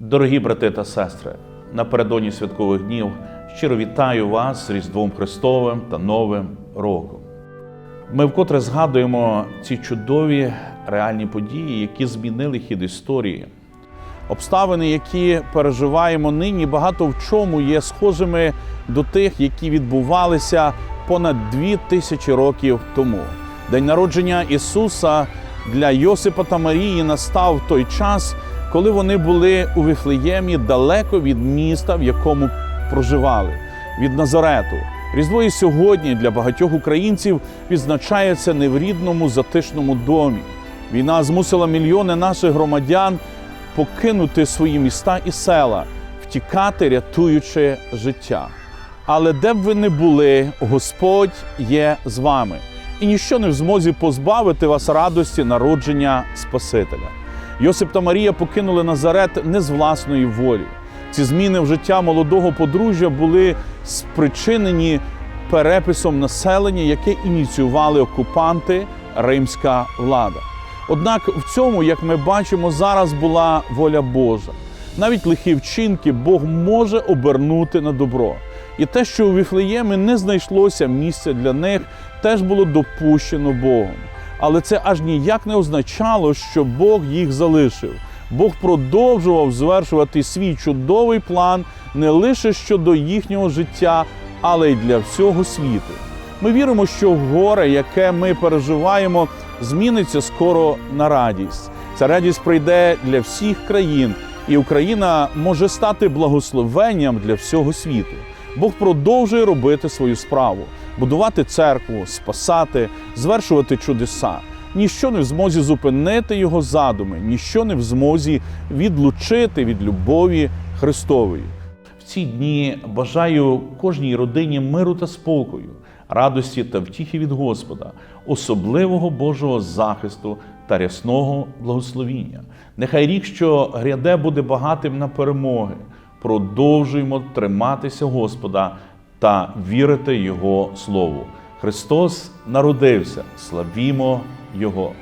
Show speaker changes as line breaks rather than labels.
Дорогі брати та сестри, напередодні святкових днів щиро вітаю вас з Різдвом Христовим та Новим роком. Ми вкотре згадуємо ці чудові реальні події, які змінили хід історії. Обставини, які переживаємо нині, багато в чому є схожими до тих, які відбувалися понад дві тисячі років тому. День народження Ісуса для Йосипа та Марії настав той час, коли вони були у Вифлеємі далеко від міста, в якому проживали, від Назарету. Різдво і сьогодні для багатьох українців відзначається не в рідному затишному домі. Війна змусила мільйони наших громадян покинути свої міста і села, втікати, рятуючи життя. Але де б ви не були, Господь є з вами, і ніщо не в змозі позбавити вас радості народження Спасителя. Йосип та Марія покинули Назарет не з власної волі. Ці зміни в життя молодого подружжя були спричинені переписом населення, яке ініціювали окупанти, римська влада. Однак в цьому, як ми бачимо, зараз була воля Божа. Навіть лихі вчинки Бог може обернути на добро. І те, що у Віфлеємі не знайшлося місця для них, теж було допущено Богом. Але це аж ніяк не означало, що Бог їх залишив. Бог продовжував звершувати свій чудовий план не лише щодо їхнього життя, але й для всього світу. Ми віримо, що горе, яке ми переживаємо, зміниться скоро на радість. Ця радість прийде для всіх країн, і Україна може стати благословенням для всього світу. Бог продовжує робити свою справу, будувати церкву, спасати, звершувати чудеса. Ніщо не в змозі зупинити його задуми, ніщо не в змозі відлучити від любові Христової. В ці дні бажаю кожній родині миру та спокою, радості та втіхи від Господа, особливого Божого захисту та рясного благословіння. Нехай рік, що гряде, буде багатим на перемоги. Продовжуємо триматися Господа та вірити Його Слову. Христос народився, славімо Його!